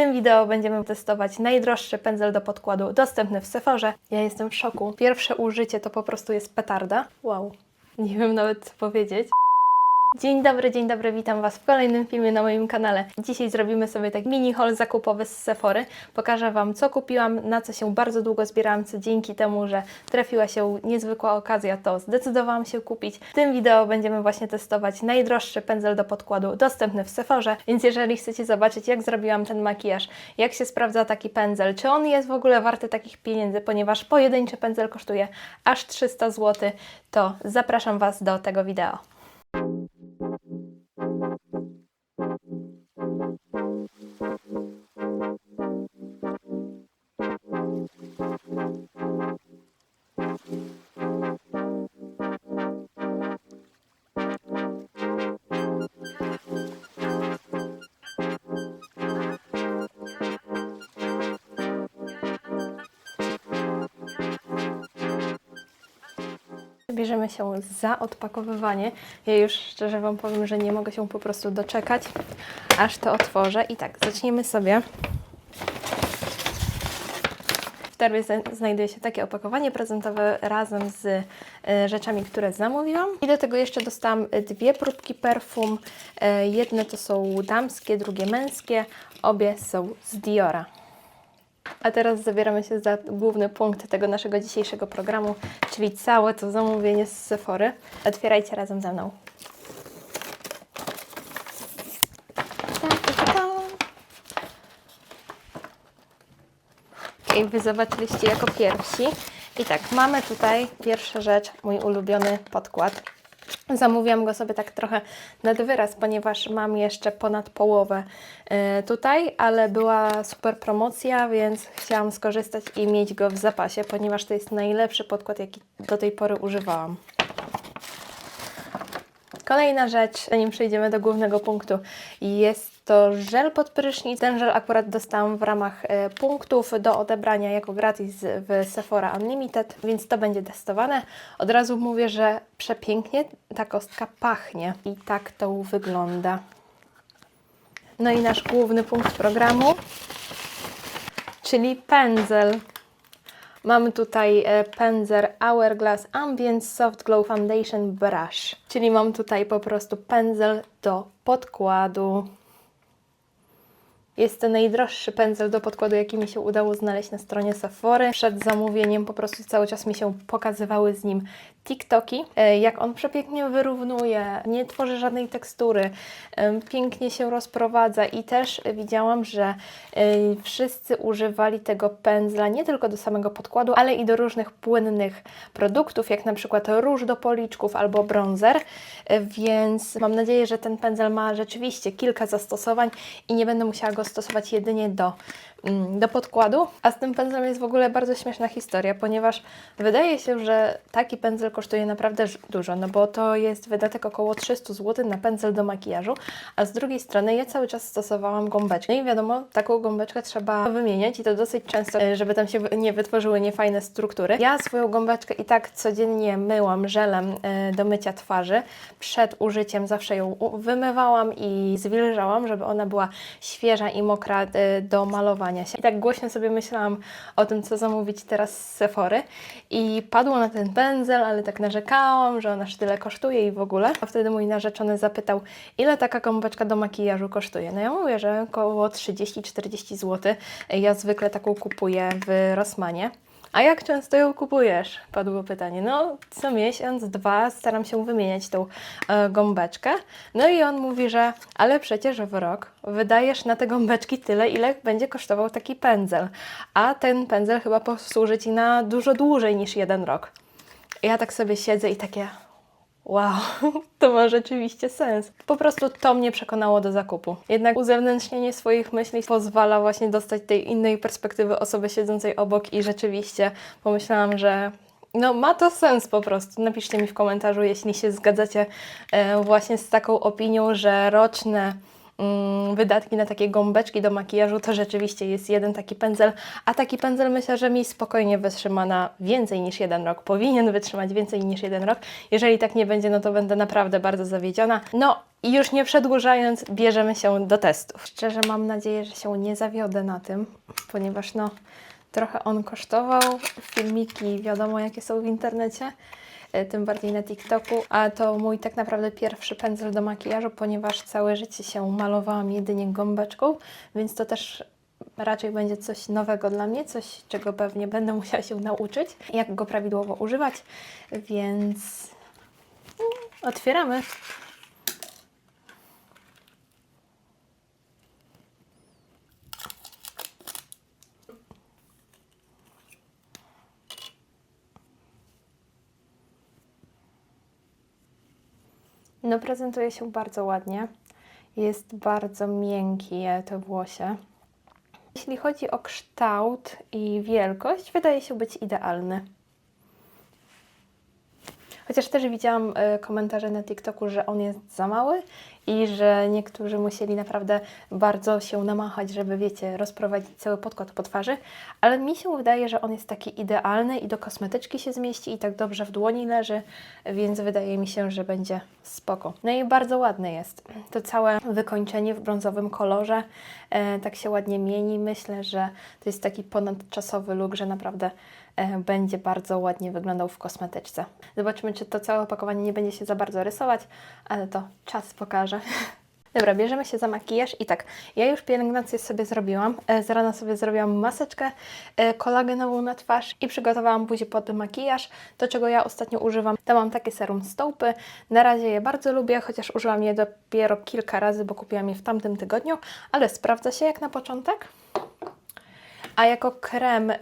tym wideo będziemy testować najdroższy pędzel do podkładu dostępny w Sephorze. Ja jestem w szoku. Pierwsze użycie to po prostu jest petarda. Wow. Nie wiem nawet co powiedzieć. Dzień dobry, dzień dobry, witam Was w kolejnym filmie na moim kanale. Dzisiaj zrobimy sobie tak mini haul zakupowy z Sephory. Pokażę Wam, co kupiłam, na co się bardzo długo zbierałam, co dzięki temu, że trafiła się niezwykła okazja, to zdecydowałam się kupić. W tym wideo będziemy właśnie testować najdroższy pędzel do podkładu dostępny w Sephorze, więc jeżeli chcecie zobaczyć, jak zrobiłam ten makijaż, jak się sprawdza taki pędzel, czy on jest w ogóle warty takich pieniędzy, ponieważ pojedynczy pędzel kosztuje aż 300 zł, to zapraszam Was do tego wideo. Bierzemy się za odpakowywanie. Ja już szczerze Wam powiem, że nie mogę się po prostu doczekać, aż to otworzę. I tak, zaczniemy sobie. W torbie zna- znajduje się takie opakowanie prezentowe razem z e, rzeczami, które zamówiłam. I do tego jeszcze dostałam dwie próbki perfum. E, jedne to są damskie, drugie męskie. Obie są z Diora. A teraz zabieramy się za główny punkt tego naszego dzisiejszego programu, czyli całe to zamówienie z Sephory. Otwierajcie razem ze mną. Ta, ta, ta. Okej, Wy zobaczyliście jako pierwsi. I tak, mamy tutaj pierwsza rzecz, mój ulubiony podkład. Zamówiłam go sobie tak trochę nad wyraz, ponieważ mam jeszcze ponad połowę e, tutaj, ale była super promocja, więc chciałam skorzystać i mieć go w zapasie, ponieważ to jest najlepszy podkład, jaki do tej pory używałam. Kolejna rzecz, zanim przejdziemy do głównego punktu, jest to żel pod prysznic. Ten żel akurat dostałam w ramach e, punktów do odebrania jako gratis w Sephora Unlimited, więc to będzie testowane. Od razu mówię, że przepięknie ta kostka pachnie i tak to wygląda. No i nasz główny punkt programu, czyli pędzel. Mamy tutaj e, pędzel Hourglass Ambient Soft Glow Foundation Brush, czyli mam tutaj po prostu pędzel do podkładu. Jest to najdroższy pędzel do podkładu, jaki mi się udało znaleźć na stronie Sephory. Przed zamówieniem po prostu cały czas mi się pokazywały z nim TikToki, e, jak on przepięknie wyrównuje, nie tworzy żadnej tekstury, em, pięknie się rozprowadza i też widziałam, że e, wszyscy używali tego pędzla nie tylko do samego podkładu, ale i do różnych płynnych produktów, jak na przykład róż do policzków albo bronzer, e, więc mam nadzieję, że ten pędzel ma rzeczywiście kilka zastosowań i nie będę musiała go stosować jedynie do, do podkładu. A z tym pędzlem jest w ogóle bardzo śmieszna historia, ponieważ wydaje się, że taki pędzel kosztuje naprawdę dużo, no bo to jest wydatek około 300 zł na pędzel do makijażu, a z drugiej strony ja cały czas stosowałam gąbeczkę. No i wiadomo, taką gąbeczkę trzeba wymieniać i to dosyć często, e, żeby tam się nie wytworzyły niefajne struktury. Ja swoją gąbeczkę i tak codziennie myłam żelem e, do mycia twarzy. Przed użyciem zawsze ją wymywałam i zwilżałam, żeby ona była świeża i mokra e, do malowania się. I tak głośno sobie myślałam o tym, co zamówić teraz z Sephory i padło na ten pędzel, ale tak narzekałam, że on aż tyle kosztuje i w ogóle. A wtedy mój narzeczony zapytał, ile taka gąbeczka do makijażu kosztuje. No ja mówię, że około 30-40 zł. Ja zwykle taką kupuję w Rossmanie. A jak często ją kupujesz? Padło pytanie. No, co miesiąc, dwa staram się wymieniać tą e, gąbeczkę. No i on mówi, że ale przecież w rok wydajesz na te gąbeczki tyle, ile będzie kosztował taki pędzel. A ten pędzel chyba posłuży Ci na dużo dłużej niż jeden rok. Ja tak sobie siedzę i takie Wow, to ma rzeczywiście sens. Po prostu to mnie przekonało do zakupu. Jednak uzewnętrznienie swoich myśli pozwala właśnie dostać tej innej perspektywy osoby siedzącej obok i rzeczywiście pomyślałam, że no ma to sens po prostu. Napiszcie mi w komentarzu, jeśli się zgadzacie e, właśnie z taką opinią, że roczne wydatki na takie gąbeczki do makijażu, to rzeczywiście jest jeden taki pędzel, a taki pędzel myślę, że mi spokojnie wytrzyma na więcej niż jeden rok. Powinien wytrzymać więcej niż jeden rok. Jeżeli tak nie będzie, no to będę naprawdę bardzo zawiedziona. No i już nie przedłużając, bierzemy się do testów. Szczerze mam nadzieję, że się nie zawiodę na tym, ponieważ no trochę on kosztował. Filmiki wiadomo jakie są w internecie tym bardziej na TikToku, a to mój tak naprawdę pierwszy pędzel do makijażu, ponieważ całe życie się malowałam jedynie gąbeczką, więc to też raczej będzie coś nowego dla mnie, coś czego pewnie będę musiała się nauczyć, jak go prawidłowo używać, więc mm, otwieramy. No prezentuje się bardzo ładnie. Jest bardzo miękkie to włosie. Jeśli chodzi o kształt i wielkość, wydaje się być idealny. Chociaż też widziałam e, komentarze na TikToku, że on jest za mały i że niektórzy musieli naprawdę bardzo się namachać, żeby, wiecie, rozprowadzić cały podkład po twarzy, ale mi się wydaje, że on jest taki idealny i do kosmetyczki się zmieści i tak dobrze w dłoni leży, więc wydaje mi się, że będzie spoko. No i bardzo ładny jest. To całe wykończenie w brązowym kolorze e, tak się ładnie mieni. Myślę, że to jest taki ponadczasowy look, że naprawdę będzie bardzo ładnie wyglądał w kosmetyczce. Zobaczymy, czy to całe opakowanie nie będzie się za bardzo rysować, ale to czas pokaże. Dobra, bierzemy się za makijaż i tak, ja już pielęgnację sobie zrobiłam. E, Z rana sobie zrobiłam maseczkę e, kolagenową na twarz i przygotowałam buzię pod makijaż. To, czego ja ostatnio używam, to mam takie serum Stołpy. Na razie je bardzo lubię, chociaż użyłam je dopiero kilka razy, bo kupiłam je w tamtym tygodniu, ale sprawdza się jak na początek. A jako krem y,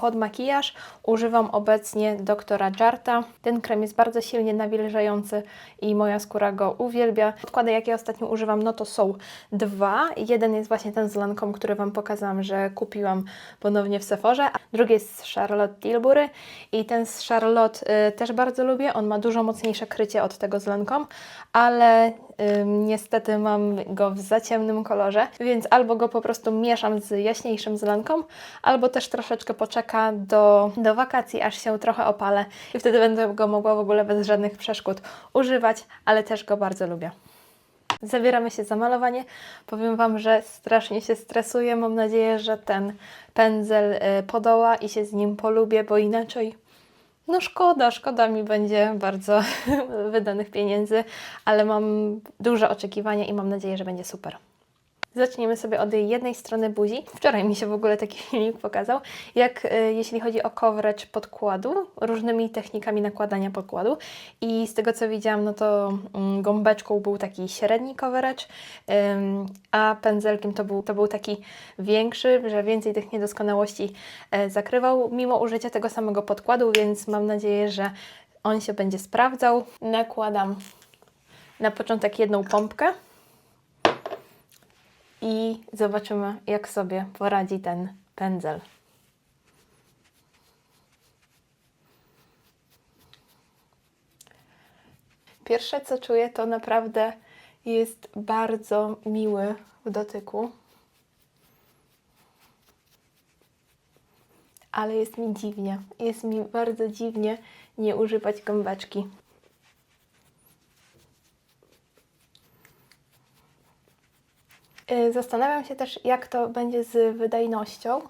pod makijaż używam obecnie doktora Jarta. Ten krem jest bardzo silnie nawilżający i moja skóra go uwielbia. Podkłady, jakie ostatnio używam, no to są dwa. Jeden jest właśnie ten z Lancome, który Wam pokazałam, że kupiłam ponownie w Sephorze. A drugi jest z Charlotte Tilbury i ten z Charlotte y, też bardzo lubię. On ma dużo mocniejsze krycie od tego z Lancome, ale Ym, niestety mam go w za ciemnym kolorze, więc albo go po prostu mieszam z jaśniejszym z lanką, albo też troszeczkę poczeka do, do wakacji, aż się trochę opalę i wtedy będę go mogła w ogóle bez żadnych przeszkód używać, ale też go bardzo lubię. Zabieramy się za malowanie. Powiem Wam, że strasznie się stresuję. Mam nadzieję, że ten pędzel y, podoła i się z nim polubię, bo inaczej no szkoda, szkoda mi będzie bardzo wydanych pieniędzy, ale mam duże oczekiwania i mam nadzieję, że będzie super. Zaczniemy sobie od jednej strony buzi. Wczoraj mi się w ogóle taki filmik pokazał, jak y, jeśli chodzi o coverage podkładu, różnymi technikami nakładania podkładu. I z tego co widziałam, no to mm, gąbeczką był taki średni coverage, ym, a pędzelkiem to był, to był taki większy, że więcej tych niedoskonałości e, zakrywał, mimo użycia tego samego podkładu, więc mam nadzieję, że on się będzie sprawdzał. Nakładam na początek jedną pompkę i zobaczymy, jak sobie poradzi ten pędzel. Pierwsze, co czuję, to naprawdę jest bardzo miły w dotyku. Ale jest mi dziwnie. Jest mi bardzo dziwnie nie używać gąbeczki. Zastanawiam się też, jak to będzie z wydajnością y,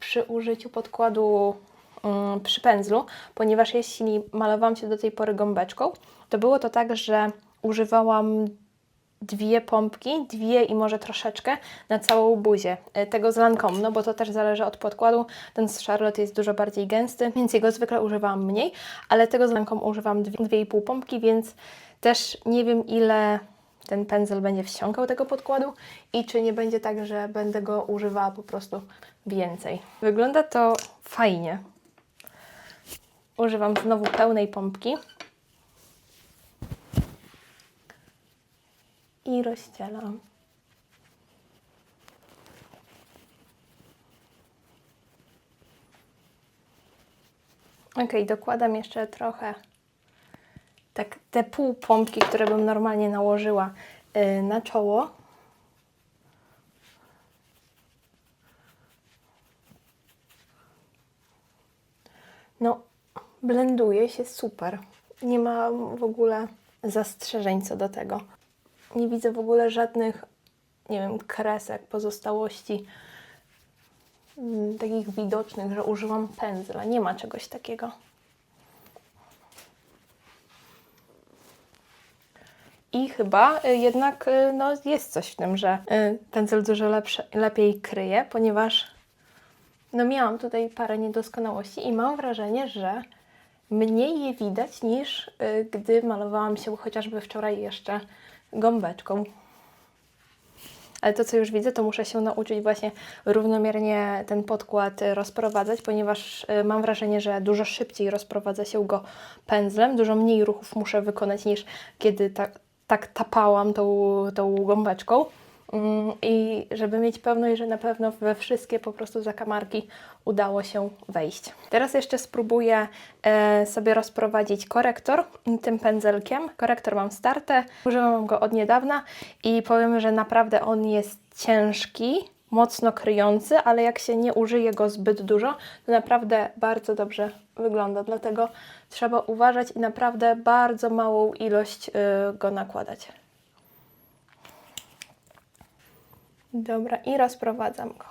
przy użyciu podkładu y, przy pędzlu, ponieważ jeśli malowałam się do tej pory gąbeczką, to było to tak, że używałam dwie pompki, dwie i może troszeczkę na całą buzię. Y, Tego z Lancome, no bo to też zależy od podkładu. Ten z Charlotte jest dużo bardziej gęsty, więc jego zwykle używałam mniej, ale tego z Lancome używam dwie, dwie i pół pompki, więc też nie wiem ile ten pędzel będzie wsiąkał tego podkładu i czy nie będzie tak, że będę go używała po prostu więcej. Wygląda to fajnie. Używam znowu pełnej pompki. I rozcielam. Ok, dokładam jeszcze trochę tak te pół pompki, które bym normalnie nałożyła y, na czoło. No, blenduje się super. Nie ma w ogóle zastrzeżeń co do tego. Nie widzę w ogóle żadnych, nie wiem, kresek, pozostałości mm, takich widocznych, że użyłam pędzla. Nie ma czegoś takiego. I chyba y, jednak y, no, jest coś w tym, że y, pędzel dużo lepsze, lepiej kryje, ponieważ no, miałam tutaj parę niedoskonałości i mam wrażenie, że mniej je widać niż gdy malowałam się chociażby wczoraj jeszcze gąbeczką. Ale to, co już widzę, to muszę się nauczyć właśnie równomiernie ten podkład rozprowadzać, ponieważ mam wrażenie, że dużo szybciej rozprowadza się go pędzlem, dużo mniej ruchów muszę wykonać niż kiedy tak, tak tapałam tą, tą gąbeczką. Mm, I żeby mieć pewność, że na pewno we wszystkie po prostu zakamarki udało się wejść. Teraz jeszcze spróbuję e, sobie rozprowadzić korektor tym pędzelkiem. Korektor mam starte, używam go od niedawna i powiem, że naprawdę on jest ciężki, mocno kryjący, ale jak się nie użyje go zbyt dużo, to naprawdę bardzo dobrze wygląda. Dlatego trzeba uważać i naprawdę bardzo małą ilość y, go nakładać. Dobra, i rozprowadzam go.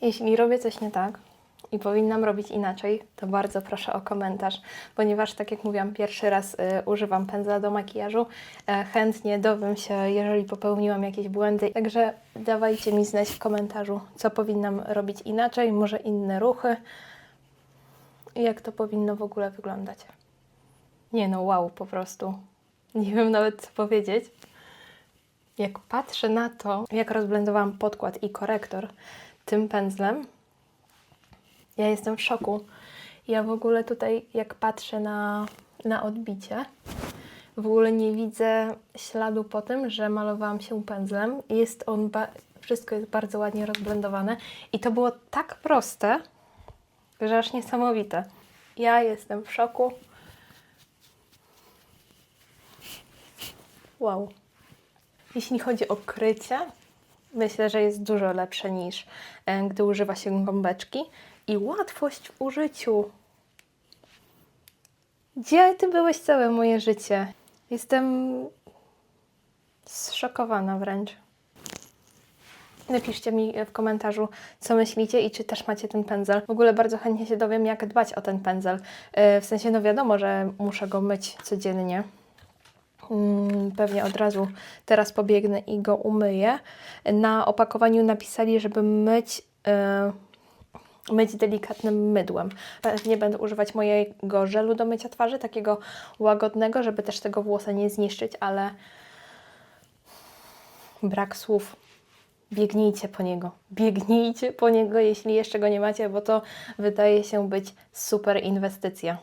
Jeśli robię coś nie tak i powinnam robić inaczej, to bardzo proszę o komentarz, ponieważ, tak jak mówiłam, pierwszy raz y, używam pędzla do makijażu. E, chętnie dowiem się, jeżeli popełniłam jakieś błędy. Także dawajcie mi znać w komentarzu, co powinnam robić inaczej, może inne ruchy i jak to powinno w ogóle wyglądać. Nie no, wow, po prostu. Nie wiem nawet co powiedzieć. Jak patrzę na to, jak rozblendowałam podkład i korektor tym pędzlem, ja jestem w szoku. Ja w ogóle tutaj, jak patrzę na, na odbicie, w ogóle nie widzę śladu po tym, że malowałam się pędzlem. Jest on, wszystko jest bardzo ładnie rozblendowane i to było tak proste, że aż niesamowite. Ja jestem w szoku. Wow. Jeśli chodzi o krycie, myślę, że jest dużo lepsze niż e, gdy używa się gąbeczki. I łatwość w użyciu. Gdzie ty byłeś całe moje życie? Jestem zszokowana wręcz. Napiszcie mi w komentarzu, co myślicie i czy też macie ten pędzel. W ogóle bardzo chętnie się dowiem, jak dbać o ten pędzel. E, W sensie, no wiadomo, że muszę go myć codziennie. Mm, Pewnie od razu teraz pobiegnę i go umyję. Na opakowaniu napisali, żeby myć, e, myć delikatnym mydłem. Pewnie będę używać mojego żelu do mycia twarzy, takiego łagodnego, żeby też tego włosa nie zniszczyć, ale brak słów. Biegnijcie po niego. Biegnijcie po niego, jeśli jeszcze go nie macie, bo to wydaje się być super inwestycja.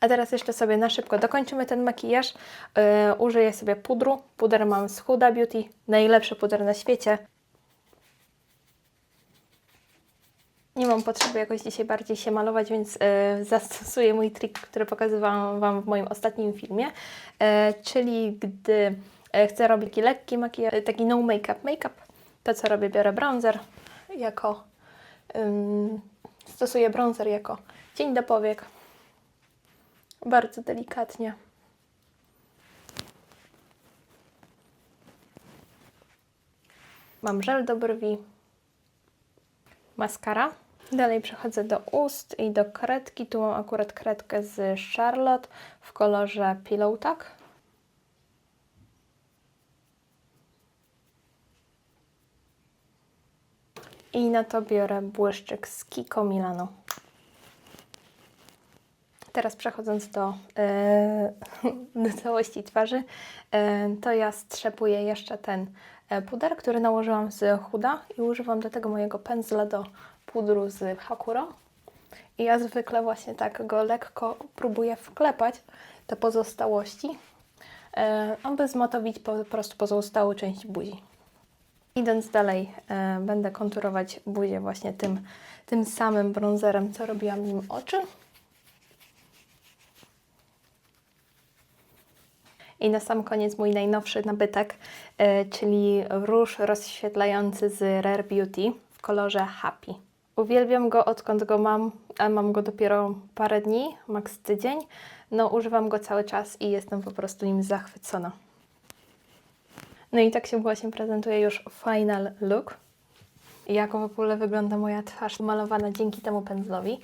A teraz jeszcze sobie na szybko dokończymy ten makijaż. Yy, użyję sobie pudru. Puder mam z Huda Beauty. Najlepszy puder na świecie. Nie mam potrzeby jakoś dzisiaj bardziej się malować, więc yy, zastosuję mój trik, który pokazywałam Wam w moim ostatnim filmie. Yy, czyli gdy yy, chcę robić taki lekki makijaż, taki no make-up make-up, to co robię, biorę bronzer jako... stosuję bronzer jako cień do powiek. Bardzo delikatnie. Mam żel do brwi, maskara. Dalej przechodzę do ust i do kredki. Tu mam akurat kredkę z Charlotte w kolorze Pillow Talk. I na to biorę błyszczyk z Kiko Milano. Teraz przechodząc do, e, do całości twarzy, e, to ja strzepuję jeszcze ten e, puder, który nałożyłam z Huda i używam do tego mojego pędzla do pudru z Hakuro. I ja zwykle właśnie tak go lekko próbuję wklepać te pozostałości, e, aby zmatowić po prostu pozostałą część buzi. Idąc dalej, e, będę konturować buzię właśnie tym, tym samym bronzerem, co robiłam nim oczy. I na sam koniec mój najnowszy nabytek, e, czyli róż rozświetlający z Rare Beauty w kolorze Happy. Uwielbiam go odkąd go mam, a mam go dopiero parę dni, maks tydzień. No używam go cały czas i jestem po prostu nim zachwycona. No i tak się właśnie prezentuje już final look. Jak w ogóle wygląda moja twarz malowana dzięki temu pędzlowi.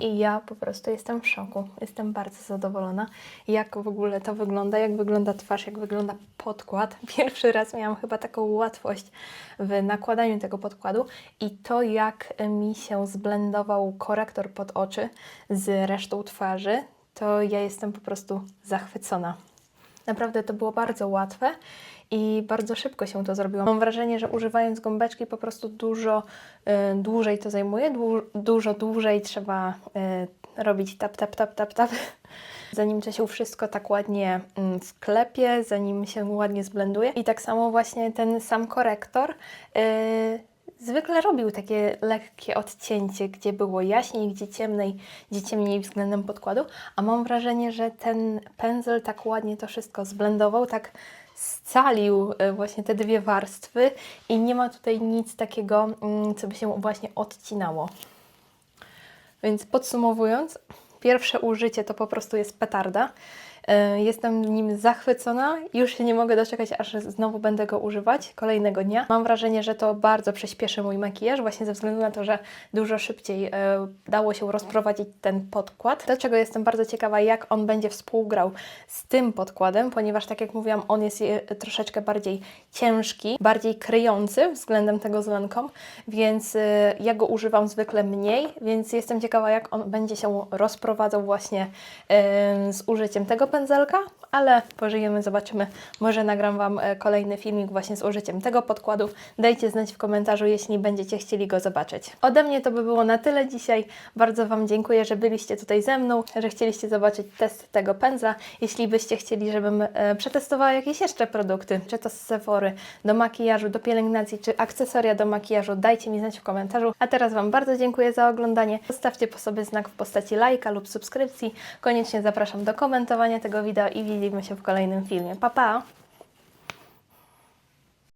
I ja po prostu jestem w szoku. Jestem bardzo zadowolona, jak w ogóle to wygląda, jak wygląda twarz, jak wygląda podkład. Pierwszy raz miałam chyba taką łatwość w nakładaniu tego podkładu i to, jak mi się zblendował korektor pod oczy z resztą twarzy, to ja jestem po prostu zachwycona. Naprawdę to było bardzo łatwe i bardzo szybko się to zrobiło. Mam wrażenie, że używając gąbeczki po prostu dużo y, dłużej to zajmuje, dłu- dużo dłużej trzeba y, robić tap, tap, tap, tap, tap, zanim to się wszystko tak ładnie mm, sklepie, zanim się ładnie zblenduje. I tak samo właśnie ten sam korektor y, zwykle robił takie lekkie odcięcie, gdzie było jaśniej, gdzie ciemniej, gdzie ciemniej względem podkładu, a mam wrażenie, że ten pędzel tak ładnie to wszystko zblendował, tak scalił e, właśnie te dwie warstwy i nie ma tutaj nic takiego, mm, co by się właśnie odcinało. Więc podsumowując, pierwsze użycie to po prostu jest petarda. E, Jestem nim zachwycona. Już się nie mogę doczekać, aż znowu będę go używać kolejnego dnia. Mam wrażenie, że to bardzo przyspieszy mój makijaż, właśnie ze względu na to, że dużo szybciej e, dało się rozprowadzić ten podkład. Do czego jestem bardzo ciekawa, jak on będzie współgrał z tym podkładem, ponieważ tak jak mówiłam, on jest e, troszeczkę bardziej ciężki, bardziej kryjący względem tego z więc ja go używam zwykle mniej, więc jestem ciekawa, jak on będzie się rozprowadzał właśnie z użyciem tego pędzelka, ale pożyjemy, zobaczymy. Może nagram Wam e, kolejny filmik właśnie z użyciem tego podkładu. Dajcie znać w komentarzu, jeśli będziecie chcieli go zobaczyć. Ode mnie to by było na tyle dzisiaj. Bardzo Wam dziękuję, że byliście tutaj ze mną, że chcieliście zobaczyć test tego pędzla. Jeśli byście chcieli, żebym e, przetestowała jakieś jeszcze produkty, czy to z Sephory, do makijażu, do pielęgnacji, czy akcesoria do makijażu, dajcie mi znać w komentarzu. A teraz Wam bardzo dziękuję za oglądanie. Zostawcie po sobie znak w postaci lajka lub subskrypcji. Koniecznie zapraszam do komentowania tego wideo i widzimy się w kolejnym filmie. Pa, pa!